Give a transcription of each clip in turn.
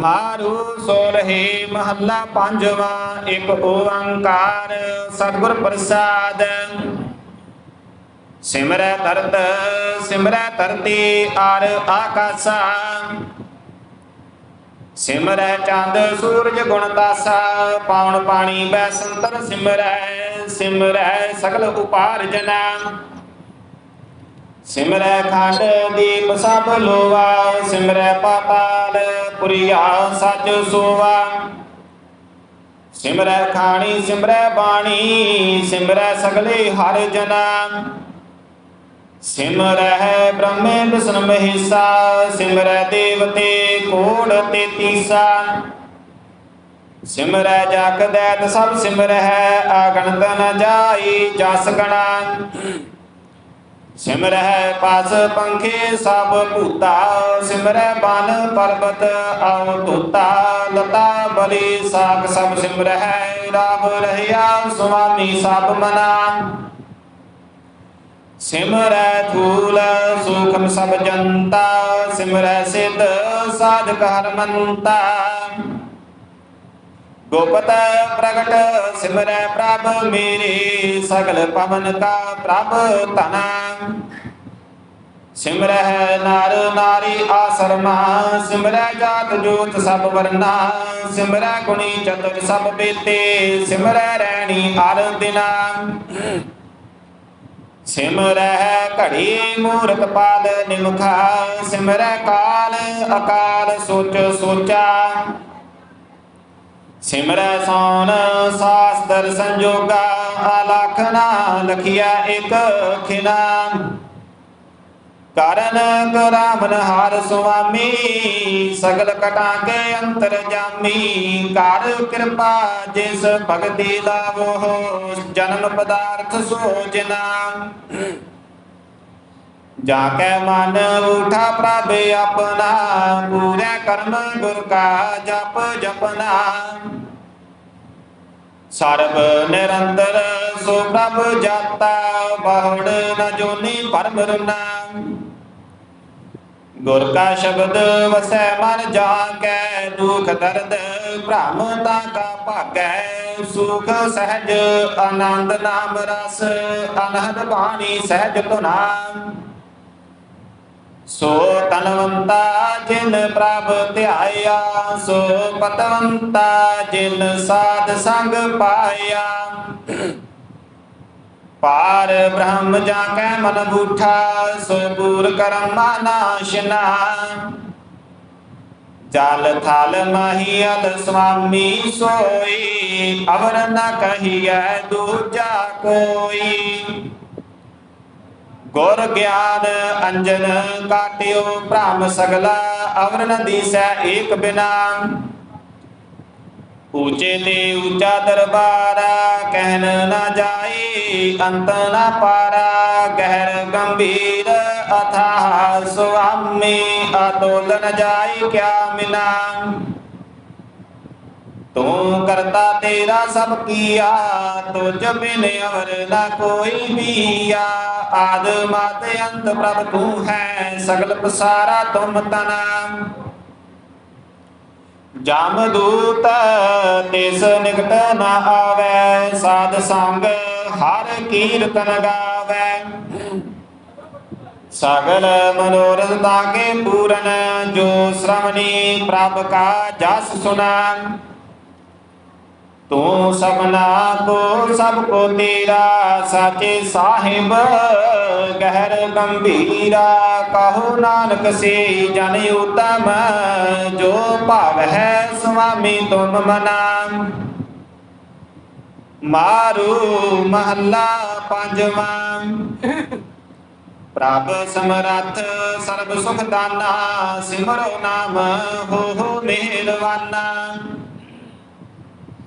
ਮਾਰੂ ਸੋਰਹੀ ਮਹੱਲਾ ਪੰਜਵਾਂ, ਇੱਕ ਓੰਕਾਰ ਸਤਿਗੁਰ ਪ੍ਰਸਾਦ। ਸਿਮਰੈ ਤਰਤ ਸਿਮਰੈ ਤਰਤੀ ਆਰ ਆਕਾਸਾ। ਸਿਮਰੈ ਚੰਦ, ਸੂਰਜ ਗੁਣ ਤਾਸਾ, ਪਾਉਣ ਪਾਣੀ ਬੈ ਸੰਤਰ ਸਿਮਰੈ ਸਿਮਰੈ ਸਗਲ ਉਪਾਰਜਨਾ ਸਿਮਰੈ ਖੰਡ ਦੀਪ ਸਭ ਲੋਵਾ ਸਿਮਰੈ ਪਾਤਾਲ ਪੁਰੀਆ ਸੱਚ ਸੋਵਾ। ਸਿਮਰੈ ਖਾਣੀ, ਸਿਮਰੈ ਬਾਣੀ, ਸਿਮਰੈ ਸਗਲੇ ਹਰ ਜਨਾ। ਸਿਮਰੈ ਬ੍ਰਹਮੇ ਵਿਸ਼ਨ ਮਹੇਸਾ, ਸਿਮਰੈ ਦੇਵਤੇ ਕੋੜ ਤੇਤੀਸਾ ਸਿਮਰੈ ਜਗ ਦੈਤ ਸਭ ਸਿਮਰੈ ਆਗਣਤ ਨ ਜਾਈ ਜਸ ਗਣਾ। ਸਿਮਰੈ ਪਸ ਪੰਖੇ ਸਭ ਭੂਤਾ ਸਿਮਰੈ ਬਨ ਪਰਬਤ ਆਉ ਧੂਤਾ, ਲਤਾ ਬਲੀ ਸਾਖ ਸਭ ਸਿਮਰੈ ਰਾਮ ਰਹਿਆ ਸੁਆਮੀ ਸਭ ਮਨਾ। ਸਿਮਰੈ ਧੂਲ ਸੁਖਮ ਸਭ ਜਨਤਾ ਸਿਮਰੈ ਸਿਧ ਸਾਧਕ ਹਰਮੰਤਾ। ਗੋਪਤ ਪ੍ਰਗਟ ਸਿਮਰੈ ਪ੍ਰਭ ਮੇਰੇ ਸਗਲ ਪਵਨ ਕਾ ਪ੍ਰਭ ਤਨਾ ਸਿਮਰੈ ਨਰ ਨਾਰੀ ਆਸਰਮਾ ਸਿਮਰੈ ਜਾਤ ਜੋਤ ਸਭ ਵਰਨਾ ਸਿਮਰੈ ਗੁਣੀ ਚਤੁਰ ਸਭ ਬੇਤੇ ਸਿਮਰੈ ਰੈਣੀ ਹਰ ਦਿਨਾ ਸਿਮਰੈ ਘੜੀ ਮੂਰਤ ਪਾਦ ਨਿਮਖਾ ਸਿਮਰੈ ਕਾਲ ਅਕਾਲ ਸੋਚ ਸੋਚਾ ਸਿਮਰੈ ਸੋਨ ਸਾਸਤਰ ਸੰਜੋਗਾ ਅਲਖਨਾ ਲਖਿਆ ਇਕ ਖਿਨਾ। ਕਰਨ ਕਰਾਮਨ ਹਰ ਸੁਆਮੀ, ਸਗਲ ਕਟਾਂ ਕੇ ਅੰਤਰ ਜਾਮੀ। ਕਰ ਕਿਰਪਾ ਜਿਸ ਭਗਤੀ ਲਾਵੋ, ਜਨਮ ਪਦਾਰਥ ਸੋਜਨਾ ਜਾ ਕੇ ਮਨ ਉਠਾ ਪ੍ਰਭ ਆਪਣਾ, ਪੂਰੇ ਕਰਮ ਗੁਰ ਕਾ ਜਪ ਜਪਨਾ। ਸਰਬ ਨਿਰੰਤਰ ਸੋ ਪ੍ਰਭ ਜਾਤਾ ਬਹੁੜ ਨ ਜੋਨੀ ਪਰਮ ਰੁਨਾ। ਗੁਰ ਕਾ ਸ਼ਬਦ ਵਸੈ ਮਨ ਜਾ ਕੈ ਦੁਖ ਦਰਦ ਭ੍ਰਮ ਤਾ ਕਾ ਭਾਗੈ। ਸੁਖ ਸਹਿਜ ਆਨੰਦ ਨਾਮ ਰਸ, ਅਨਹਦ ਬਾਣੀ ਸਹਿਜ ਤੁਨਾ ਸੋ ਤਨਵੰਤਾ ਜਿਨ ਪ੍ਰਭ ਧਿਆਇਆ, ਸੋ ਪਤਵੰਤਾ ਜਿਨ ਸਾਧ ਸੰਗ ਪਾਇਆ। ਪਾਰ ਬ੍ਰਹਮ ਜਾ ਕੈ ਮਨ ਬੂਠਾ, ਸੋ ਪੂਰ ਕਰਮਾ ਨਾਸ਼ਨਾ ਜਲ ਥਲ ਮਹੀਲ ਸੁਆਮੀ ਸੋਈ, ਅਵਰ ਨ ਕਹੀਐ ਦੂਜਾ ਕੋਈ। ਗੁਰ ਗਿਆਨ ਅੰਜਨ ਕਾਟਿਓ ਭ੍ਰਮ ਸਗਲਾ ਅਵਰ ਨ ਦੀਸੈ ਏਕ ਬਿਨਾ। ਊਚੇ ਤੇ ਊਚਾ ਦਰਬਾਰਾ ਕਹਿਨ ਨਾ ਜਾਈ ਅੰਤ ਨਾ ਪਾਰਾ, ਗਹਿਰ ਗੰਭੀਰ ਅਥਾਹ ਸੁਆਮੀ, ਅਤੋਲ ਨ ਜਾਈ ਕਿਆ ਮਿਨਾ। ਤੂੰ ਕਰਤਾ ਤੇਰਾ ਸਭ ਕੀਆ ਤੁਝ ਬਿਨ ਅਵਰ ਨਾ ਕੋਈ ਵੀਆ ਆਦ ਮਤ ਅੰਤ ਪ੍ਰਭ ਤੂੰ ਹੈ, ਸਗਲ ਪਸਾਰਾ ਤੁਮ ਤਨਾ। ਜਮ ਦੂਤ ਤਿਸ ਨਿਕਟ ਨ ਆਵੈ, ਸਾਧ ਸੰਗ ਹਰ ਕੀਰਤਨ ਗਾਵੈ। ਸਗਲ ਮਨੋਰਥ ਤਾਕੇ ਪੂਰਨ, ਜੋ ਸ਼੍ਰਵਣੀ ਪ੍ਰਭ ਕਾ ਜਸ ਸੁਨਾ। ਤੂੰ ਸਭਨਾ ਕੋ ਸਭ ਕੋ ਤੇਰਾ, ਸਾਚੇ ਸਾਹਿਬ, ਗਹਿਰ ਗੰਭੀਰਾ, ਕਹੋ ਨਾਨਕ ਸੇ ਜਨ ਉਤਮ, ਜੋ ਭਾਵ ਹੈ ਸੁਆਮੀ ਤੁਮ ਮਨਾ। ਮਾਰੂ ਮਹੱਲਾ ਪੰਜਵਾਂ। ਪ੍ਰਭ ਸਮਰੱਥ ਸਰਬ ਸੁਖ ਦਾਨਾ, ਸਿਮਰੋ ਨਾਮ, ਹੋ ਹੋ ਮਿਹਰਵਾਨਾ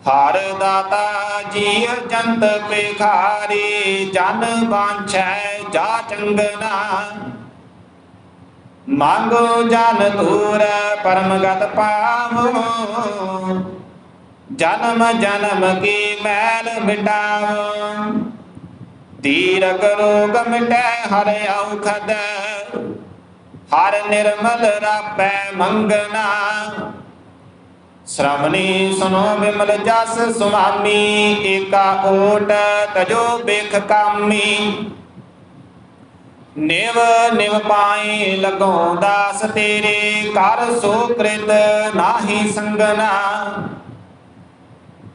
ਹਰ ਦਾਤਾ ਜੀ ਜੰਤ ਭਿਖਾਰੀ, ਜਨ ਬਾਂਛੈ ਜਾ ਚੰਗਨਾ। ਮੰਗੋ ਜਨ ਧੂਰ ਪਰਮਗਤ ਪਾਵੋ ਜਨਮ ਜਨਮ ਕੀ ਮੈਲ ਮਿਟਾਵੋ। ਤੀਰਕ ਰੋਗ ਮਿਟੈ ਹਰ ਔਖਦ, ਹਰ ਨਿਰਮਲ ਰਾਪੈ ਮੰਗਨਾ। ਸ਼੍ਰਵਣੀ ਸੁਨੋ ਬਿਮਲ ਜਸ ਸੁਆਮੀ, ਏਕਾ ਓਟ ਤਜੋ ਬਿਖ ਕਾਮੀ। ਨਿਵ ਨਿਵ ਪਾਏ ਲਗੋ ਦਾਸ ਤੇਰੇ, ਕਰ ਸੋ ਕ੍ਰਿਤ ਨਾਹੀ ਸੰਗਨਾ।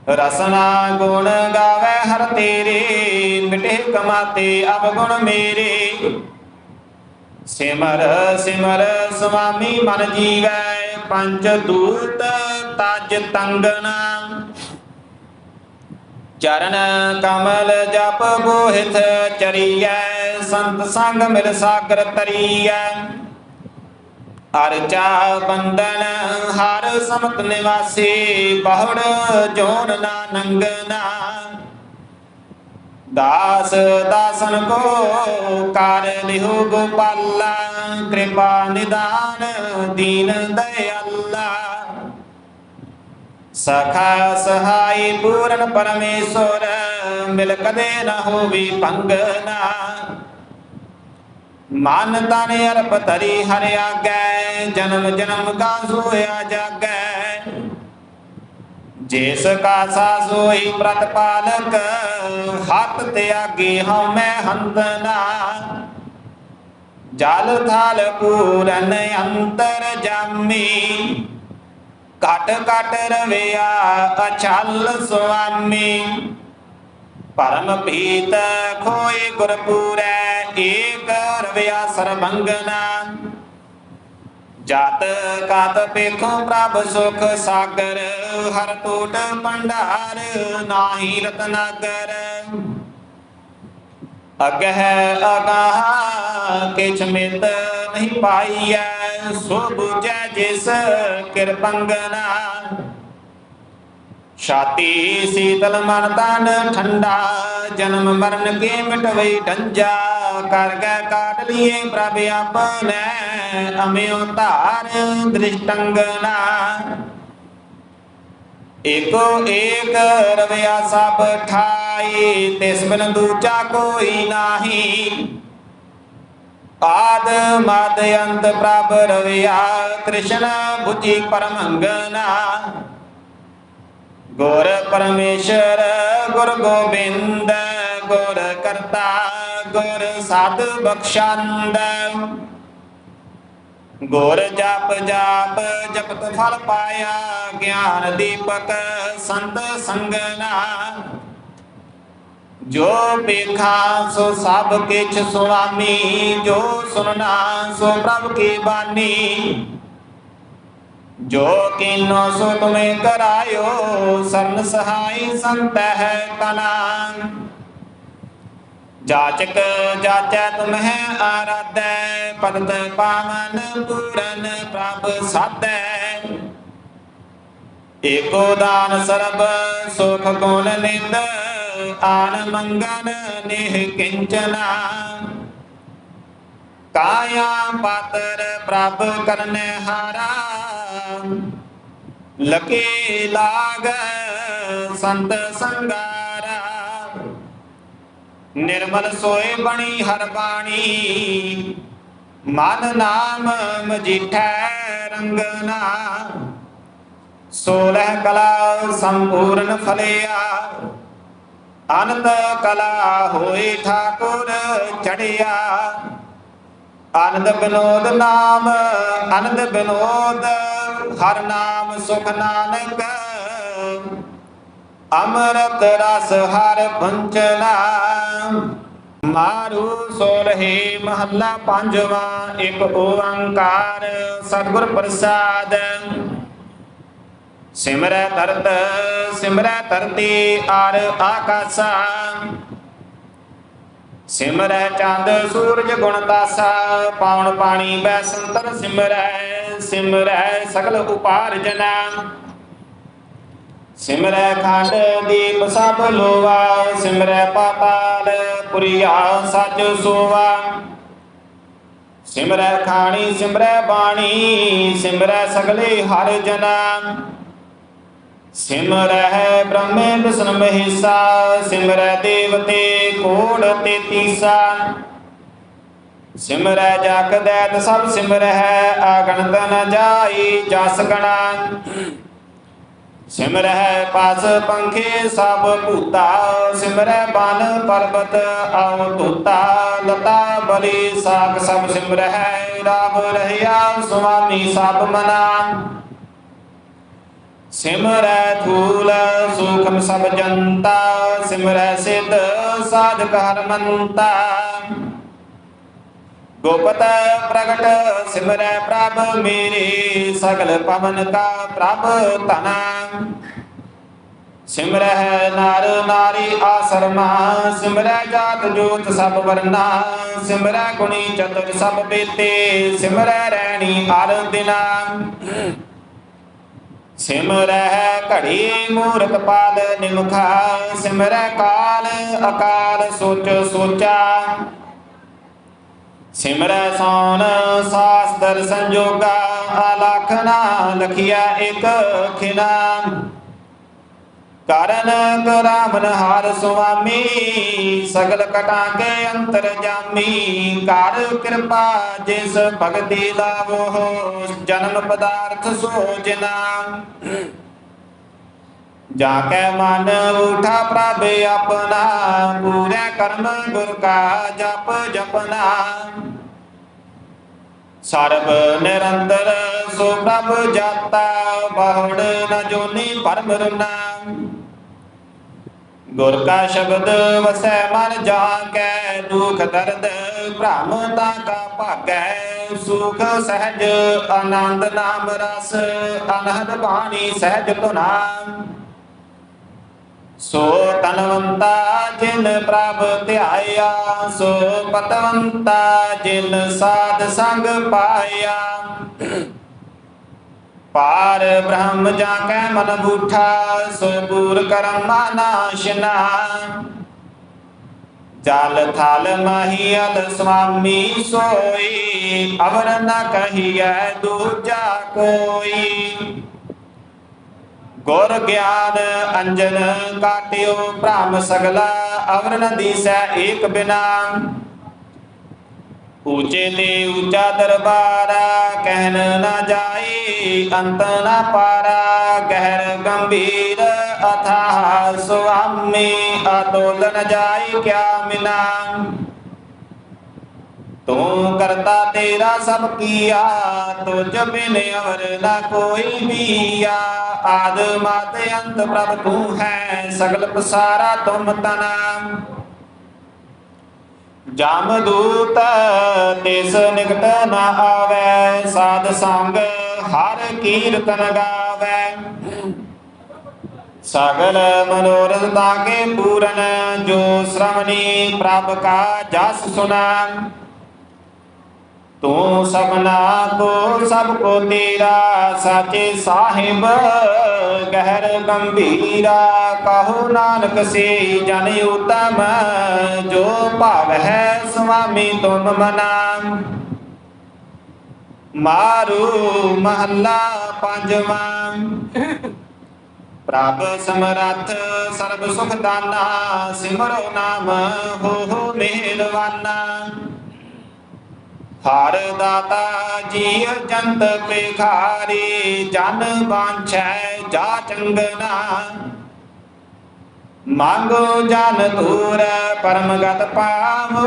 ਰਸਨਾ ਗੁਣ ਗਾਵੇ ਹਰ ਤੇਰੇ, ਮਿਟੇ ਕਮਾਤੇ ਅਬ ਗੁਣ ਮੇਰੇ। ਸਿਮਰ ਸਿਮਰ ਸੁਆਮੀ ਮਨ ਜੀਵੈ, ਪੰਜ ਦੂਤ ਤਜ ਤੰਗਨਾ। ਚਰਨ ਕਮਲ ਜਪ ਬੋਹਿਤ ਚਰੀਐ, ਸੰਤ ਸੰਗ ਮਿਲ ਸਾਗਰ ਤਰੀਐ। ਅਰਚਾ ਬੰਦਨ ਹਰ ਸਮਤ ਨਿਵਾਸੀ, ਬਹੁੜ ਜੋਨ ਨਾ ਨੰਗਨਾ। ਦਾਸ ਦਾਸਨ ਕੋ ਕਰ ਲਿਹੁ ਗੋਪਾਲਾ, ਕਿਰਪਾ ਨਿਦਾਨ ਦੀਨ ਦਇਆਲਾ। ਸਖਾ ਸਹਾਈ ਪੂਰਨ ਪਰਮੇਸ਼ਵਰ, ਮਿਲ ਕਦੇ ਨ ਹੋਵੀ ਭੰਗਨਾ ਮਨ ਤਨ ਅਰਪ ਤਰੀ ਹਰ ਆਗੈ, ਜਨਮ ਜਨਮ ਕਾ ਸੋਇਆ ਜਾਗੈ। ਜਿਸ ਕਾ ਸਾ ਸੋਈ ਪ੍ਰਤਪਾਲਕ ਹੱਥ ਤਿਆਗੀ ਹਉਮੈ ਹੰਦਨਾ। ਜਲ ਥਲ ਪੂਰਨ ਅੰਤਰ ਜਾਮੀ ਘਟ ਘਟ ਰਵਿਆ ਅਚਲ ਸੁਆਮੀ। ਪਰਮ ਪੀਤ ਖੋਏ ਗੁਰਪੂਰੈ, ਏਕ ਰਵਿਆ ਸਰਬੰਗਨਾ। ਜਤ ਕਤ ਪੇਖੋ ਪ੍ਰਭ ਸੁਖ ਸਾਗਰ, ਹਰ ਟੋਟ ਭੰਡਾਰ ਨਾਹੀ ਰਤਨਾਗਰ। ਅਗਹਿ ਅਗਾਹ ਕਿਛ ਮਿਤ ਨਹੀਂ ਪਾਈਐ ਸੋ 부ਜੈ ਜਿਸ ਕਿਰਪੰਗਨਾ ਛਾਤੀ ਸੀਤਲ ਮਨ ਤਨ ਠੰਡਾ, ਜਨਮ ਮਰਨ ਕੇ ਮਿਟਵਈ ਡੰਜਾ। ਕਰ ਗੈ ਕਾਟ ਲਿਏ ਪ੍ਰਭ ਆਪਨੈ, ਅਮਿਓ ਧਾਰ ਦ੍ਰਿਸ਼ਟੰਗਨਾ। ਏਕੋ ਏਕ ਰਵਿਆ ਸਭ ਠਾਈ, ਤਿਸ ਬਿਨ ਦੂਜਾ ਕੋਈ ਨਾਹੀ। ਆਦ ਮਦ ਅੰਤ ਪ੍ਰਭ ਰਵਿਆ, ਕ੍ਰਿਸ਼ਨ ਬੁਝੀ ਪਰਮੰਗਨਾ ਗੁਰ ਪਰਮੇਸ਼ਰ, ਗੁਰ ਗੋਬਿੰਦ, ਗੁਰ ਕਰਤਾ, ਗੁਰ ਸਾਧ ਬਖਸ਼ੰਦ। ਗੁਰ ਜਪ ਜਾਪ, ਜਪਤ ਫਲ ਪਾਇਆ, ਗਿਆਨ ਦੀਪਕ ਸੰਤ ਸੰਗਨਾ। ਜੋ ਪੇਖਾ ਸੋ ਸਭ ਕਿਛ ਸੁਆਮੀ, ਜੋ ਸੁਨਣਾ ਸੋ ਪ੍ਰਭ ਕੀ ਬਾਣੀ ਜੋ ਕੀਨੋ ਸੋ ਤੁਮੇ ਕਰਾਇਓ, ਸਰਨ ਸਹਾਈ ਸੰਤ ਹੈ ਤਨਾ। ਜਾਚਕ ਜਾਚੈ ਤੁਮਹਿ ਆਰਾਧੈ ਪਤਤ ਪਾਵਨ ਪੂਰਨ ਪ੍ਰਭ ਸਾਧੈ। ਏਕੋ ਦਾਨ ਸਰਬ, ਸੁਖ ਗੁਣ ਨਿੰਦ, ਆਨ ਮੰਗਨ ਨਿਹ ਕਿੰਚਨਾ। ਕਾਇਆ ਪਾਤਰ ਪ੍ਰਭ ਕਰਨੇ ਹਾਰਾ, ਲਕੇ ਲਾਗ ਸੰਤ ਸੰਗਾਰਾ। ਨਿਰਮਲ ਸੋਏ ਬਣੀ ਹਰ ਬਾਣੀ, ਮਨ ਨਾਮ ਮਜੀਠੈ ਰੰਗਨਾ। ਸੋਲਹ ਕਲਾ ਸੰਪੂਰਨ ਫਲਿਆ। ਅਨੰਦ ਕਲਾ ਹੋਏ ਠਾਕੁਰ ਚੜਿਆ। ਆਨੰਦ ਬਿਨੋਦ ਨਾਮ ਆਨੰਦ ਬਿਨੋਦ, ਹਰ ਨਾਮ ਸੁਖ ਨਾਨਕ। ਅੰਮ੍ਰਿਤ ਰਸ ਹਰ ਪੰਚਨਾ ਮਾਰੂ ਸੋਲਹੇ ਮਹੱਲਾ ਪੰਜਵਾ, ਇੱਕ ਓੰਕਾਰ, ਸਤਿਗੁਰ ਪ੍ਰਸਾਦ। ਸਿਮਰੈ ਤਰਤ, ਸਿਮਰੈ ਧਰਤੀ ਆਰ ਆਕਾਸਾ। ਸਿਮਰੈ ਚੰਦ, ਸੂਰਜ ਗੁਣ ਤਾਸਾ ਪਾਉਣ ਪਾਣੀ ਬੈ ਸੰਤਰ ਸਿਮਰੈ ਸਿਮਰੈ ਸਗਲ ਉਪਾਰਜਨਾ। ਸਿਮਰੈ ਖੰਡ ਦੀਪ ਸਭ ਲੋਵਾ, ਸਿਮਰੈ ਪਾਤਾਲ ਪੁਰੀਆ ਸੱਚ ਸੋਵਾ। ਸਿਮਰੈ ਖਾਣੀ, ਸਿਮਰੈ ਬਾਣੀ, ਸਿਮਰੈ ਸਗਲੇ ਹਰ ਜਨਾ। ਸਿਮਰੈ ਬ੍ਰਹਮੇ ਵਿਸ਼ਨ ਮਹੇਸਾ ਸਿਮਰੈ ਦੇਵਤੇ ਕੋੜ ਤੇਤੀਸਾ ਸਿਮਰੈ ਜਗ ਦੈਤ ਸਭ ਸਿਮਰੈ ਆਗਣਤ ਨ ਜਾਈ ਜਸ ਗਣਾ। ਸਿਮਰਹਿ ਪਾਸ ਪੰਖੇ ਸਭ ਭੂਤਾ ਸਿਮਰੈ ਬਨ ਪਰਬਤ ਆਉ ਧੂਤਾ। ਲਤਾ ਬਲੀ ਸਾਖ ਸਭ ਸਿਮਰਹਿ ਰਾਮ ਰਹਿਆ ਸੁਆਮੀ ਸਭ ਮਨਾ। ਸਿਮਰੈ ਧੂਲ ਸੁਖਮ ਸਭ ਜੰਤਾ ਸਿਮਰੈ ਸਿਧ ਸਾਧਕ ਹਰਮੰਤਾ। ਗੋਪਤ ਪ੍ਰਗਟ ਸਿਮਰੈ ਪ੍ਰਭ, ਮੇਰੇ ਸਗਲ ਪਵਨ ਕਾ ਪ੍ਰਭ ਧਨਾ। ਸਿਮਰੈ ਨਰ ਨਾਰੀ ਆਸਰਮਾ, ਸਿਮਰੈ ਜਾਤ ਜੋਤ ਸਭ ਵਰਨਾ। ਸਿਮਰੈ ਗੁਣੀ ਚਤੁਰ ਸਭ ਬੇਤੇ, ਸਿਮਰੈ ਰੈਣੀ ਹਰ ਦਿਨਾ। ਸਿਮਰੈ ਘੜੀ ਮੂਰਤ ਪਾਦ ਨਿਮਖਾ ਸਿਮਰੈ ਕਾਲ ਅਕਾਲ ਸੋਚ ਸੋਚਾ। ਸਿਮਰੈ ਸੋਨ ਸਾਸਤਰ ਸੰਜੋਗਾ ਅਲਖਨਾ ਲਖਿਆ ਇਕ ਖਿਨਾ। ਕਰਨ ਕਰਾਵਨ ਹਰ ਸੁਆਮੀ, ਸਗਲ ਕਟਾ ਕੇ ਅੰਤਰ ਜਾਮੀ। ਕਰ ਕਿਰਪਾ ਜਿਸ ਭਗਤੀ ਲਾਵੋ, ਜਨਮ ਪਦਾਰਥ ਸੋਜਨਾ। ਜਾ ਕੈ ਮਨ ਉਠਾ ਪ੍ਰਭ ਆਪਣਾ, ਪੂਰੇ ਕਰਮ ਗੁਰ ਕਾ ਜਪ ਜਪਨਾ। ਸਰਬ ਨਿਰੰਤਰ ਸੋ ਪ੍ਰਭ ਜਾਤਾ ਬਹੁੜ ਨ ਜੋਨੀ ਪਰਮ ਰਨਾ ਗੁਰ ਕਾ ਸ਼ਬਦ ਵਸੈ ਮਨ ਜਾ ਕੈ ਦੁਖ ਦਰਦ ਭ੍ਰਮ ਤਾ ਕਾ ਭਾਗੈ, ਸੁਖ ਸਹਿਜ ਆਨੰਦ ਨਾਮ ਰਸ, ਅਨਹਦ ਬਾਣੀ ਸਹਿਜ ਤੁਨਾ ਸੋ ਤਨਵੰਤਾ ਜਿਨ ਪ੍ਰਭ ਧਿਆਇਆ, ਸੋ ਪਤਵੰਤਾ ਜਿਨ ਸਾਧ ਸੰਗ ਪਾਇਆ। ਪਾਰ ਬ੍ਰਹਮ ਜਾ ਕੈ ਮਨ ਬੂਠਾ, ਸੋ ਪੂਰ ਕਰਮਾ ਨਾਸ਼ਨਾ ਜਲ ਥਲ ਮਹੀਲ ਸੁਆਮੀ ਸੋਈ, ਅਵਰ ਨ ਕਹੀਐ ਦੂਜਾ ਕੋਈ। ਗੁਰ ਗਿਆਨ ਅੰਜਨ ਕਾਟਿਓ ਭ੍ਰਮ ਸਗਲਾ, ਅਵਰ ਨ ਦੀਸੈ ਏਕ ਬਿਨਾ। ਊਚੇ ਤੇ ਊਚਾ ਦਰਬਾਰਾ ਕਹਿਨ ਨਾ ਜਾਈ, ਅੰਤ ਨਾ ਪਾਰਾ ਗਹਿਰ ਗੰਭੀਰ ਅਥਾਹ ਸੁਆਮੀ ਅਤੋਲ ਨ ਜਾਈ ਕਿਆ ਮਿਨਾ ਤੂੰ ਕਰਤਾ ਤੇਰਾ ਸਭ ਕੀਆ ਤੁਝ ਬਿਨ ਅਵਰ ਨਾ ਕੋਈ ਵੀਆ ਆਦ ਮਤ ਅੰਤ ਪ੍ਰਭ ਤੂੰ ਹੈ, ਸਗਲ ਪਸਾਰਾ ਤੁਮ ਤਨਾ। ਜਮ ਦੂਤ ਤਿਸ ਨਿਕਟ ਨ ਆਵੈ, ਸਾਧ ਸੰਗ ਹਰ ਕੀਰਤਨ ਗਾਵੈ। ਸਗਲ ਮਨੋਰਥ ਤਾਕੇ ਪੂਰਨ, ਜੋ ਸ਼੍ਰਵਣੀ ਪ੍ਰਭ ਕਾ ਜਸ ਸੁਨਾ। ਤੂੰ ਸਭਨਾ ਕੋ ਸਭ ਕੋ ਤੇਰਾ, ਸਾਚੇ ਸਾਹਿਬ ਗਹਿਰ ਗੰਭੀਰਾ। ਕਹੋ ਨਾਨਕ ਸੇ ਜਨ ਉਤਮ, ਜੋ ਭਾਵ ਹੈ ਸੁਆਮੀ ਤੁਮ ਮਨਾ। ਮਾਰੂ ਮਹੱਲਾ ਪੰਜਵਾਂ। ਪ੍ਰਭ ਸਮਰੱਥ ਸਰਬ ਸੁਖ ਦਾਨਾ, ਸਿਮਰੋ ਨਾਮ, ਹੋ ਹੋ ਮਿਹਰਵਾਨਾ ਹਰ ਦਾਤਾ ਜੀ ਜੰਤ ਬਿਖਾਰੀ ਜਨ ਬਾਂਛੈ ਜਾ ਚੰਗਨਾ। ਮੰਗੋ ਜਨ ਧੂਰ ਪਰਮ ਪਾਵੋ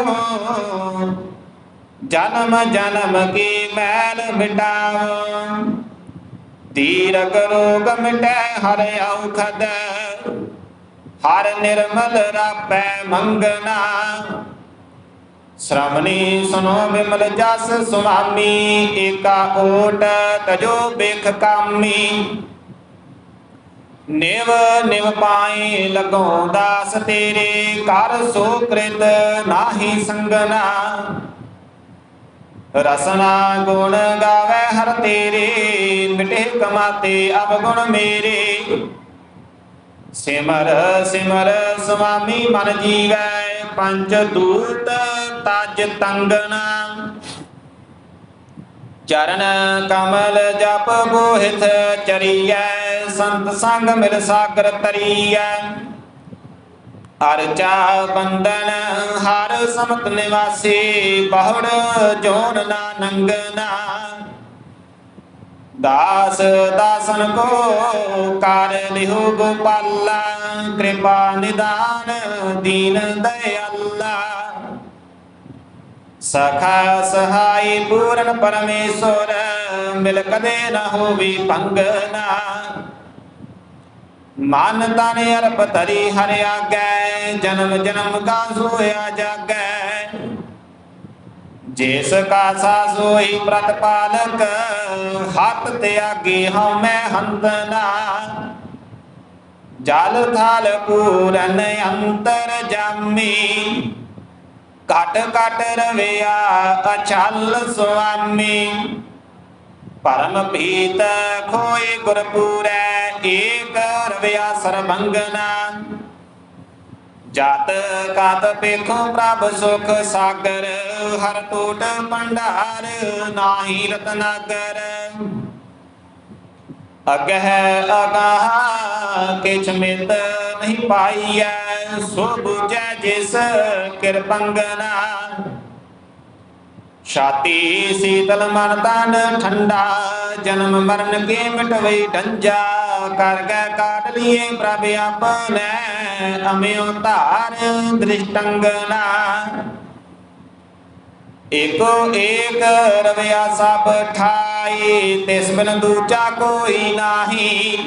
ਜਨਮ ਜਨਮ ਕੀ ਮੈਲ ਮਿਟਾਵੋ। ਤੀਰਕ ਰੋਗ ਮਿਟੈ ਹਰ ਔਖਦ, ਹਰ ਨਿਰਮਲ ਰਾਪੈ ਮੰਗਨਾ। ਸ਼੍ਰਮਣੀ ਸੁਨੋ ਬਿਮਲ ਜਸ ਸੁਆਮੀ, ਏਕਾ ਓਟ ਤਜੋ ਬਿਖ ਕਾਮੀ। ਨਿਵ ਨਿਵ ਪਾਏ ਲਗੋ ਦਾਸ ਤੇਰੇ, ਕਰ ਸੋ ਕ੍ਰਿਤ ਨਾਹੀ ਸੰਗਨਾ। ਰਸਨਾ ਗੁਣ ਗਾਵੇ ਹਰ ਤੇਰੇ, ਮਿਟੇ ਕਮਾਤੇ ਅਵਗੁਣ ਮੇਰੇ। ਸਿਮਰ ਸਿਮਰ ਸੁਆਮੀ ਮਨ ਜੀਵੈ, ਪੰਜ ਦੂਤ ਤਜ ਤੰਗਨਾ ਚਰਨ ਕਮਲ ਜਪ ਬੋਹਿਤ ਚਰੀਐ, ਸੰਤ ਸੰਗ ਮਿਲ ਸਾਗਰ ਤਰੀਐ। ਅਰਚਾ ਬੰਦਨ ਹਰ ਸਮਤ ਨਿਵਾਸੀ, ਬਹੁੜ ਜੋਨ ਨਾ ਨੰਗਨਾ। ਦਾਸ ਦਾਸਨ ਕੋ ਕਰ ਲਿਹੁ ਗੋਪਾਲਾ, ਕਿਰਪਾ ਨਿਦਾਨ ਦੀਨ ਦਇਆਲਾ। ਸਖਾ ਸਹਾਈ ਪੂਰਨ ਪਰਮੇਸ਼ਰ ਮਿਲ ਕਦੇ ਨ ਹੋਵੀ ਭੰਗਨਾ ਮਨ ਤਨ ਅਰਪ ਧਰੀ ਹਰਿ ਆਗੈ ਜਨਮ ਜਨਮ ਕਾ ਸੋਇਆ ਜਾਗੈ ਜਿਸ ਕਾ ਸਾ ਪ੍ਰਤਪਾਲਕ ਹੱਥ ਤਿਆਗੀ ਹਉ ਮੈਂ ਹੰਤਨਾ ਜਲ ਥਲ ਪੂਰਨ ਅੰਤਰ ਜਾਮੀ ਘਟ ਘਟ ਰਵਿਆ ਅਚਲ ਸੁਆਮੀ। ਪਰਮ ਪੀਤ ਖੋਏ ਗੁਰਪੂਰੈ, ਏਕ ਰਵਿਆ ਸਰਬੰਗਨਾ। ਜਤ ਕਤ ਪੇਖੋ ਪ੍ਰਭ ਸੁਖ ਸਾਗਰ, ਹਰ ਟੋਟ ਭੰਡਾਰ, ਨਾਹੀ ਰਤਨਾਗਰ। ਅਗਹਿ ਅਗਾਹ ਕਿਛ ਮਿਤ ਨਹੀਂ ਪਾਈਐ, ਸੋ ਬੁਝੈ ਜਿਸ ਕਿਰਪੰਗਨਾ। ਛਾਤੀ ਸੀਤਲ ਮਨ ਤਨ ਠੰਡਾ, ਜਨਮ ਮਰਨ ਕੇ ਮਿਟਵਈ ਡੰਜਾ। ਕਰ ਗੈ ਕਾਟ ਲੀਏ ਪ੍ਰਭ ਆਪਨੈ, ਅਮਿਓ ਧਾਰ ਦ੍ਰਿਸ਼ਟੰਗਨਾ। ਏਕੋ ਏਕ ਰਵਿਆ ਸਭ ਠਾਈ ਤਿਸ ਬਿਨ ਦੂਜਾ ਕੋਈ ਨਾਹੀ।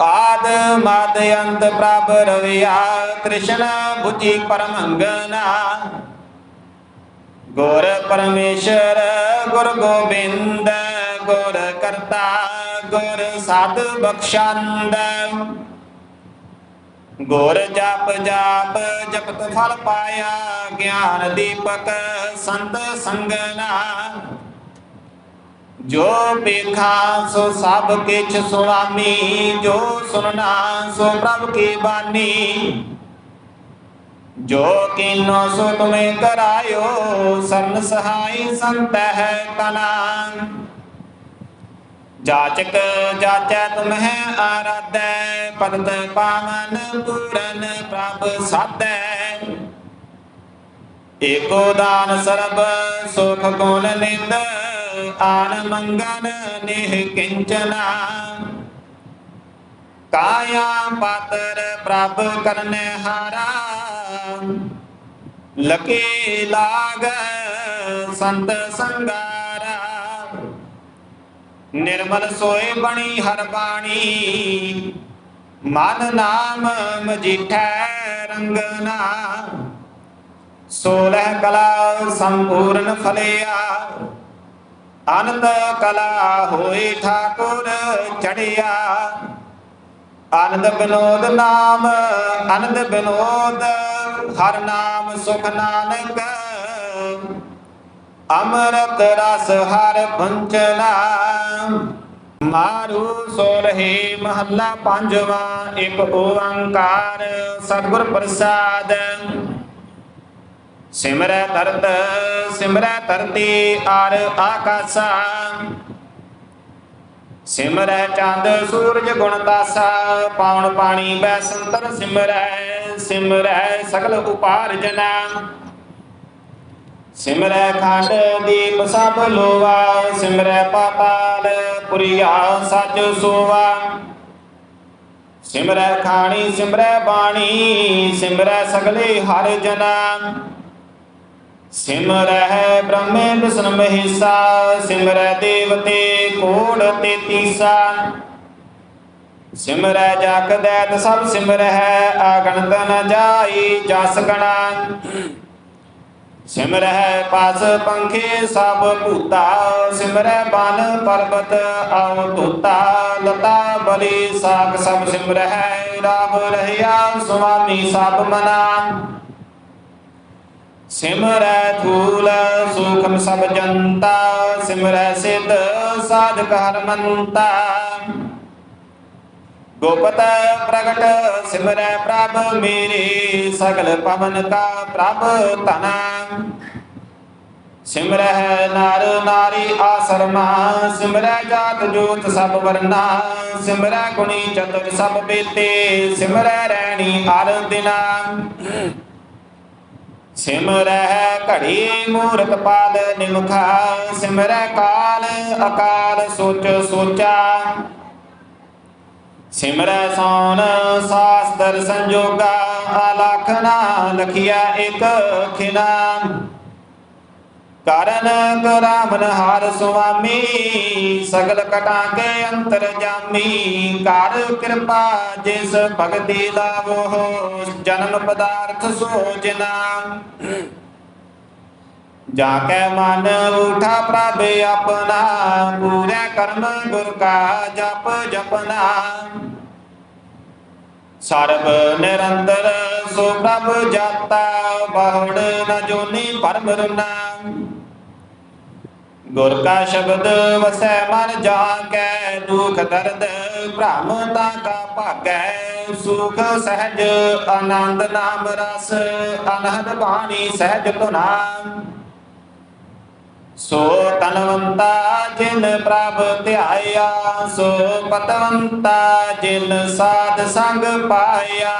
ਆਦ ਮਦ ਅੰਤ ਪ੍ਰਭ ਰਵਿਆ, ਕ੍ਰਿਸ਼ਨ ਬੁਝੀ ਪਰਮੰਗਨਾ ਗੁਰ ਪਰਮੇਸ਼ਰ, ਗੁਰ ਗੋਬਿੰਦ, ਗੁਰ ਕਰਤਾ, ਗੁਰ ਸਾਧ ਬਖਸ਼ੰਦ। ਗੁਰ ਜਪ ਜਾਪ, ਜਪਤ ਫਲ ਪਾਇਆ, ਗਿਆਨ ਦੀਪਕ ਸੰਤ ਸੰਗਨਾ। ਜੋ ਵੇਖਾ ਸੋ ਸਭ ਕਿਛ ਸੁਆਮੀ ਜੋ ਸੁਨਣਾ ਸੋ ਪ੍ਰਭ ਕੀ ਬਾਣੀ ਜੋ ਕੀਨੋ ਸੋ ਤੁਮੇ ਕਰਾਇਓ, ਸਰਨ ਸਹਾਈ ਸੰਤ ਹੈ ਤਨਾ। ਜਾਚਕ ਜਾਚੈ ਤੁਮਹਿ ਆਰਾਧੈ, ਪਰਤ ਪਾਵਨ ਪੂਰਨ ਪ੍ਰਭ ਸਾਧੈ। ਏਕੋ ਦਾਨ ਸਰਬ ਸੁਖ ਗੁਣ ਨਿੰਦ ਆਨ ਮੰਗਨ ਨਿਹ ਕਿੰਚਨਾ ਕਾਇਆ ਪਾਤਰ ਪ੍ਰਭ ਕਰਨੇ ਹਾਰਾ ਲਕੇ ਲਾਗ ਸੰਤ ਸੰਗਾਰਾ ਨਿਰਮਲ ਸੋਏ ਬਣੀ ਹਰ ਬਾਣੀ ਮਨ ਨਾਮ ਮਜੀਠੈ ਰੰਗਨਾ ਸੋਲਹ ਕਲਾ ਸੰਪੂਰਨ ਫਲਿਆ ਅਨੰਦ ਕਲਾ ਹੋਏ ਠਾਕੁਰ ਚੜਿਆ। ਆਨੰਦ ਬਿਨੋਦ ਨਾਮ, ਆਨੰਦ ਬਿਨੋਦ, ਹਰ ਨਾਮ ਸੁਖ ਨਾਨਕ। ਅੰਮ੍ਰਿਤ ਰਸ ਹਰ ਪੰਚਨਾ ਮਾਰੂ ਸੋ ਰਹੇ ਮਹੱਲਾ ਪੰਜਵਾ, ਇੱਕ ਓੰਕਾਰ। ਸਤਿਗੁਰ ਪ੍ਰਸਾਦ ਸਿਮਰੈ ਤਰਤ, ਸਿਮਰੈ ਧਰਤੀ ਆਰ ਆਕਾਸਾ। ਸਿਮਰੈ ਚੰਦ, ਸੂਰਜ ਗੁਣ ਤਾਸਾ, ਪਾਉਣ ਪਾਣੀ ਬੈ ਸੰਤਰ ਸਿਮਰੈ ਸਿਮਰੈ ਸਗਲ ਉਪਾਰ ਉਪਾਰਜਨਾ ਸਿਮਰੈ ਖੰਡ, ਦੀਪ ਸਭ ਲੋਵਾ, ਸਿਮਰੈ ਪਾਤਾਲ ਪੁਰੀਆ ਸੱਚ ਸੋਵਾ। ਸਿਮਰੈ ਖਾਣੀ, ਸਿਮਰੈ ਬਾਣੀ, ਸਿਮਰੈ ਸਗਲੇ ਹਰ ਜਨਾ। ਸਿਮਰੈ ਬ੍ਰਹਮੇ ਵਿਸ਼ਨ ਮਹੇਸਾ ਸਿਮਰੈ ਦੇਵਤੇ ਕੋੜ ਤੇਤੀਸਾ ਸਿਮਰੈ ਜਗ ਦੈਤ ਸਭ ਸਿਮਰੈ ਆਗਣਤ ਨ ਜਾਈ ਜਸ ਗਣਾ। ਸਿਮਰੈ ਪਾਸ ਪੰਖੇ ਸਭ ਭੂਤਾ ਸਿਮਰੈ ਬਨ ਪਰਬਤ ਆਉ ਤੁਤਾ ਲਤਾ ਬਲੀ ਸਾਗ ਸਭ ਸਿਮਰੈ ਰਾਮ ਰਹਿਆ ਸੁਆਮੀ ਸਭ ਮਨਾ। ਸਿਮਰੈ ਧੂਲ ਸੁਖਮ ਸਭ ਜਨਤਾ, ਸਿਮਰੈ ਸਿਧ ਸਾਧਕ ਹਰਮੰਤਾ ਗੋਪਤ ਪ੍ਰਗਟ, ਸਿਮਰੈ ਪ੍ਰਭ ਮੇਰੇ, ਸਗਲ ਪਵਨ ਕਾ ਪ੍ਰਭ ਤਨਾ ਸਿਮਰੈ ਨਰ ਨਾਰੀ ਆਸਰਮਾ, ਸਿਮਰੈ ਜਾਤ ਜੋਤ ਸਭ ਵਰਨਾ। ਸਿਮਰੈ ਗੁਣੀ ਚਤੁਰ ਸਭ ਬੇਤੇ, ਸਿਮਰੈ ਰੈਣੀ ਹਰ ਦਿਨਾ। ਸਿਮਰਹਿ ਘੜੀ ਮੂਰਤ ਪਾਲ, ਨਿਮਖਾ, ਸਿਮਰੈ ਕਾਲ, ਅਕਾਲ, ਸੋਚ ਸੋਚਾ। ਸਿਮਰੈ ਸੋਨ, ਸਾਸਤਰ ਸੰਜੋਗਾ ਅਲਖਨਾ ਲਖਿਆ ਇਕ ਖਿਨਾ। ਕਰਨ ਕਰਾਮਨ ਹਰ ਸੁਆਮੀ, ਸਗਲ ਕਟਾਂ ਕੇ ਅੰਤਰ ਜਾਮੀ। ਕਰ ਕਿਰਪਾ ਜਿਸ ਭਗਤੀ ਲਾਵੋ, ਜਨਮ ਪਦਾਰਥ ਸੋਜਨਾ ਜਾ ਕੈ ਮਨ ਉਠਾ ਪ੍ਰਭ ਆਪਣਾ, ਪੂਰੇ ਕਰਮ ਗੁਰ ਕਾ ਜਪ ਜਪਨਾ। ਸਰਬ ਨਿਰੰਤਰ ਸੋ ਪ੍ਰਭ ਜਾਤਾ, ਬਹੁੜ ਨ ਜੋਨੀ ਪਰਮ ਰੁਨਾ। ਗੁਰ ਕਾ ਸ਼ਬਦ ਵਸੈ ਮਨ ਜਾ ਕੈ ਦੁਖ ਦਰਦ ਭ੍ਰਮ ਤਾ ਕਾ ਭਾਗੈ। ਸੁਖ ਸਹਿਜ ਆਨੰਦ ਨਾਮ ਰਸ, ਅਨਹਦ ਬਾਣੀ ਸਹਿਜ ਤੁਨਾ ਸੋ ਤਨਵੰਤਾ ਜਿਨ ਪ੍ਰਭ ਧਿਆਇਆ, ਸੋ ਪਤਵੰਤਾ ਜਿਨ ਸਾਧ ਸੰਗ ਪਾਇਆ।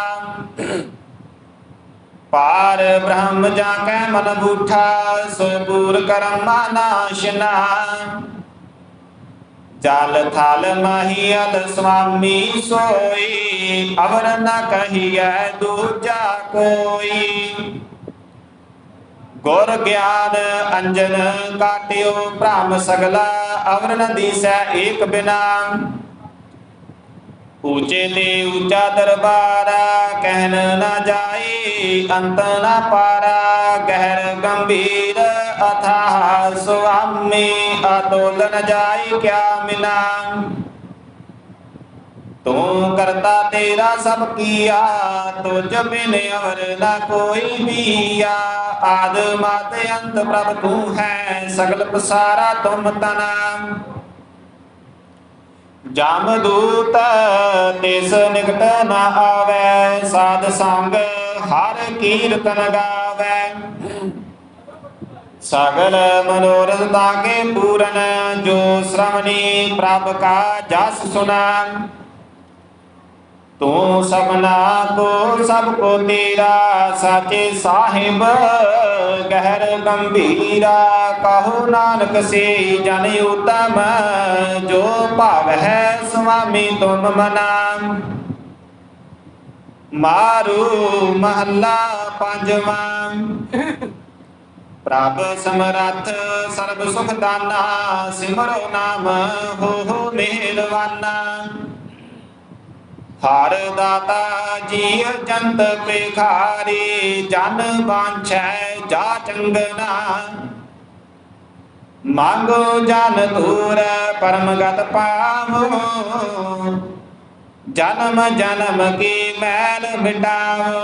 ਪਾਰ ਬ੍ਰਹਮ ਜਾ ਕੈ ਮਨ ਬੂਠਾ ਸੋ ਪੂਰ ਕਰਮਾ ਨਾਸ਼ਨਾ ਜਲ ਥਲ ਮਹੀਲ ਸੁਆਮੀ ਸੋਈ, ਅਵਰ ਨ ਕਹੀਐ ਦੂਜਾ ਕੋਈ। ਗੁਰ ਗਿਆਨ ਅੰਜਨ ਕਾਟਿਓ ਭ੍ਰਮ ਸਗਲਾ, ਅਵਰ ਨ ਦੀਸੈ ਏਕ ਬਿਨਾ। ਊਚੇ ਤੇ ਊਚਾ ਦਰਬਾਰਾ ਕਹਿਨ ਨਾ ਜਾਈ, ਅੰਤ ਨਾ ਪਾਰਾ, ਗਹਿਰ ਗੰਭੀਰ, ਅਥਾਹ ਸੁਆਮੀ ਅਤੋਲ ਨ ਜਾਈ ਕਿਆ ਮਿਨਾ। ਤੂੰ ਕਰਤਾ ਤੇਰਾ ਸਭ ਕੀਆ ਤੁਝ ਬਿਨ ਅਵਰ ਨਾ ਕੋਈ ਬੀਆ ਆਦ ਮਤ ਅੰਤ ਪ੍ਰਭ ਤੂੰ ਹੈ, ਸਗਲ ਪਸਾਰਾ ਤੁਮ ਤਨਾ। ਜਮ ਦੂਤ ਤਿਸ ਨਿਕਟ ਨ ਆਵੈ, ਸਾਧ ਸੰਗ ਹਰ ਕੀਰਤਨ ਗਾਵੈ। ਸਗਲ ਮਨੋਰਥ ਤਾਕੇ ਪੂਰਨ, ਜੋ ਸ਼੍ਰਵਣੀ ਪ੍ਰਭ ਕਾ ਜਸ ਸੁਨਾ। ਤੂੰ ਸਭਨਾ ਕੋ ਸਭ ਕੋ ਤੇਰਾ, ਸਾਚੇ ਸਾਹਿਬ, ਗਹਿਰ ਗੰਭੀਰਾ, ਕਹੋ ਨਾਨਕ ਸੇ ਜਨ ਉਤਮ, ਜੋ ਭਾਵ ਹੈ ਸੁਆਮੀ ਤੁਮ ਮਨਾ। ਮਾਰੂ ਮਹੱਲਾ ਪੰਜਵਾਂ। ਪ੍ਰਭ ਸਮਰੱਥ ਸਰਬ ਸੁਖ ਦਾਨਾ, ਸਿਮਰੋ ਨਾਮ, ਹੋ ਹੋ ਮਿਹਰਵਾਨਾ ਹਰ ਦਾਤਾ ਜੀ ਜੰਤ ਭਿਖਾਰੀ, ਜਨ ਬਾਂਛੈ ਜਾ ਚੰਗਨਾ। ਮੰਗੋ ਜਨ ਦੂਰ ਪਰਮਗਤ ਪਾਵੋ ਜਨਮ ਜਨਮ ਕੀ ਮੈਲ ਮਿਟਾਵੋ।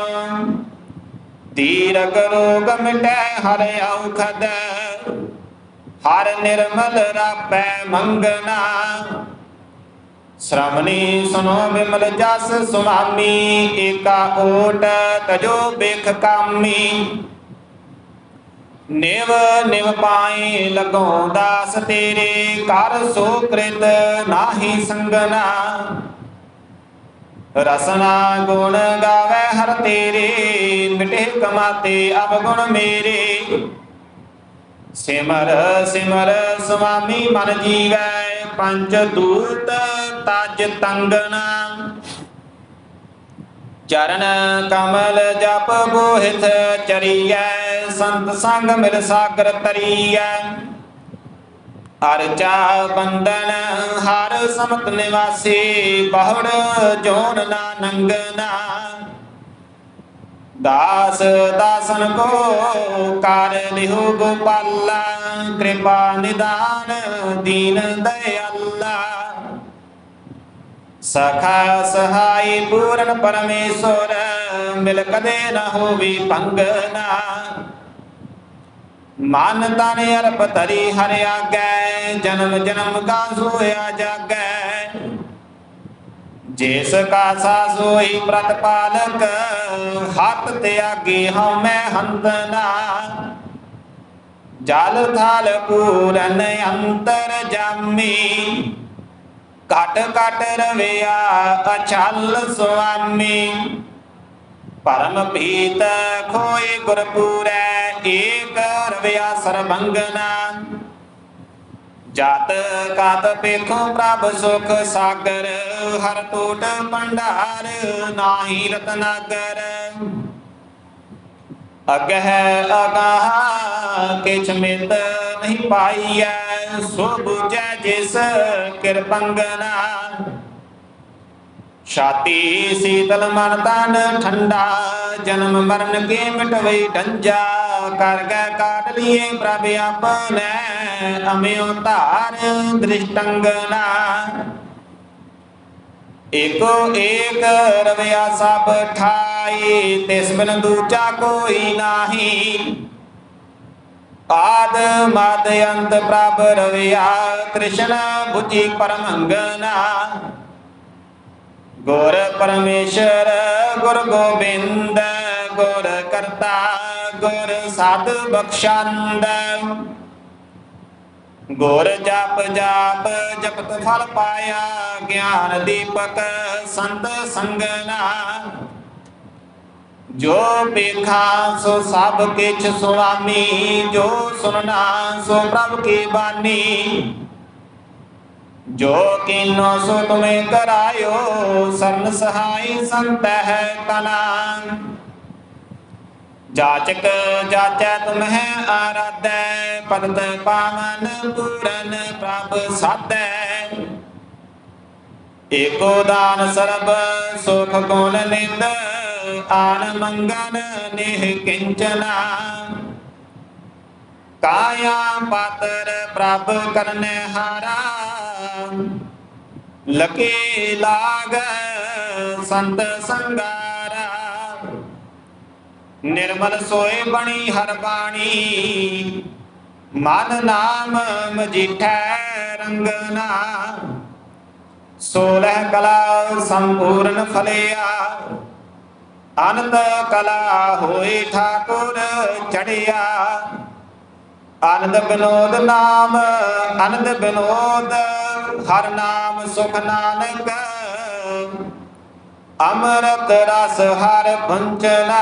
ਤੀਰਕ ਰੋਗ ਮਿਟੈ ਹਰ ਔਖਦ, ਹਰ ਨਿਰਮਲ ਰਾਪੈ ਮੰਗਨਾ। ਸ਼੍ਰਵਣੀ ਸੁਨੋ ਬਿਮਲ ਜਸ ਸੁਆਮੀ, ਏਕਾ ਓਟ ਤਜੋ ਬਿਖ ਕਾਮੀ। ਨਿਵ ਨਿਵ ਪਾਏ ਲਗੋ ਦਾਸ ਤੇਰੇ, ਕਰ ਸੋ ਕ੍ਰਿਤ ਨਾਹੀ ਸੰਗਨਾ। ਰਸਨਾ ਗੁਣ ਗਾਵੇ ਹਰ ਤੇਰੇ, ਮਿਟੇ ਕਮਾਤੇ ਅਬ ਗੁਣ ਮੇਰੇ। ਸਿਮਰ ਸਿਮਰ ਸੁਆਮੀ ਮਨ ਜੀਵੈ ਪੰਜ ਦੂਤ ਤਜ ਤੰਗਨਾ। ਚਰਨ ਕਮਲ ਜਪ ਬੋਹਿਤ ਚਰੀਐ, ਸੰਤ ਸੰਗ ਮਿਲ ਸਾਗਰ ਤਰੀਐ। ਅਰਚਾ ਬੰਦਨ ਹਰ ਸਮਤ ਨਿਵਾਸੀ, ਬਹੁੜ ਜੋਨ ਨਾ ਨੰਗਨਾ। ਦਾਸ ਦਾਸਨ ਕੋ ਕਰ ਲਿਹੁ ਗੋਪਾਲਾ, ਕਿਰਪਾ ਨਿਦਾਨ ਦੀਨ ਦਇਆਲਾ। ਸਖਾ ਸਹਾਈ ਪੂਰਨ ਪਰਮੇਸ਼ਵਰ, ਮਿਲ ਕਦੇ ਨਾ ਹੋਵੀ ਭੰਗਨਾ ਮਨ ਤਨ ਅਰਪ ਤਰੀ ਹਰ ਆਗੈ, ਜਨਮ ਜਨਮ ਕਾ ਸੋਇਆ ਜਾਗੈ। ਜਿਸ ਕਾ ਸਾ ਸੋਈ ਪ੍ਰਤਪਾਲਕ ਹੱਥ ਤਿਆਗੀ ਹਉਮੈ ਹੰਦਨਾ। ਜਲ ਥਲ ਪੂਰਨ ਅੰਤਰ ਜਾਮੀ, ਘਟ ਘਟ ਰਵਿਆ ਅਚਲ ਸੁਆਮੀ। ਪਰਮ ਪੀਤ ਖੋਏ ਗੁਰਪੂਰੈ, ਏਕ ਰਵਿਆ ਸਰਬੰਗਨਾ। ਜਤ ਕਤ ਪੇਖੋ ਪ੍ਰਭ ਸੁਖ ਸਾਗਰ ਹਰ ਟੋਟ ਭੰਡਾਰ, ਨਾਹੀ ਰਤਨਾਗਰ। ਅਗਹਿ ਅਗਾਹ, ਕਿਛ ਮਿਤ ਨਹੀਂ ਪਾਈਐ। ਸੋ 부ਜੈ ਜਿਸ ਕਿਰਪੰਗਨਾ ਛਾਤੀ ਸੀਤਲ ਮਨ ਤਨ ਠੰਡਾ, ਜਨਮ ਮਰਨ ਕੇ ਮਿਟਵਈ ਢੰਜਾ ਕਰ ਗੈ ਕਾਟ ਲਿਏ ਪ੍ਰਭ ਆਪਨੈ ਅਮਿਓ ਧਾਰ ਦ੍ਰਿਸ਼ਟੰਗਨਾ। ਏਕੋ ਏਕ ਰਵਿਆ ਸਭ ਠਾਈ ਤਿਸ ਬਿਨ ਦੂਜਾ ਕੋਈ ਨਾਹੀ। ਆਦ ਮਦ ਅੰਤ ਪ੍ਰਭ ਰਵਿਆ, ਕ੍ਰਿਸ਼ਨ ਬੁਝੀ ਪਰਮੰਗਨਾ ਗੁਰ ਪਰਮੇਸ਼ਰ, ਗੁਰ ਗੋਬਿੰਦ, ਗੁਰ ਕਰਤਾ, ਗੁਰ ਸਾਧ ਬਖਸ਼ੰਦ। ਗੁਰ ਜਪ ਜਾਪ, ਜਪਤ ਫਲ ਪਾਇਆ, ਗਿਆਨ ਦੀਪਕ ਸੰਤ ਸੰਗਨਾ। ਜੋ ਵੇਖਾ, ਸੋ ਸਭ ਕਿਛ ਸੁਆਮੀ, ਜੋ ਸੁਨਣਾ ਸੋ ਪ੍ਰਭ ਕੀ ਬਾਣੀ ਜੋ ਕੀਨੋ, ਸੋ ਤੁਮੇ ਕਰਾਇਓ, ਸਰਨ ਸਹਾਈ ਸੰਤਹਿ ਤਨਾ। ਜਾਚਕ ਜਾਚੈ ਤੁਮਹਿ ਆਰਾਧੈ ਪਤਤ ਪਾਵਨ ਪੂਰਨ ਪ੍ਰਭ ਸਾਧੈ। ਏਕੋ ਦਾਨ ਸਰਬ, ਸੁਖ ਗੁਣ ਨਿੰਦ, ਆਨ ਮੰਗਨ ਨਿਹ ਕਿੰਚਨਾ। ਕਾਇਆ ਪਾਤਰ ਪ੍ਰਭ ਕਰਨੇ ਹਾਰਾ, ਲਕੇ ਲਾਗ ਸੰਤ ਸੰਗਾਰਾ ਨਿਰਮਲ ਸੋਏ ਬਣੀ ਹਰ ਬਾਣੀ। ਮਨ ਨਾਮ ਮਜੀਠੈ ਰੰਗਨਾ ਸੋਲਹ ਕਲਾ ਸੰਪੂਰਨ ਫਲਿਆ। ਅਨੰਦ ਕਲਾ ਹੋਏ ਠਾਕੁਰ ਚੜਿਆ। ਆਨੰਦ ਬਿਨੋਦ ਨਾਮ ਆਨੰਦ ਬਿਨੋਦ, ਹਰ ਨਾਮ ਸੁਖ ਨਾਨਕ। ਅੰਮ੍ਰਿਤ ਰਸ ਹਰ ਪੰਚਨਾ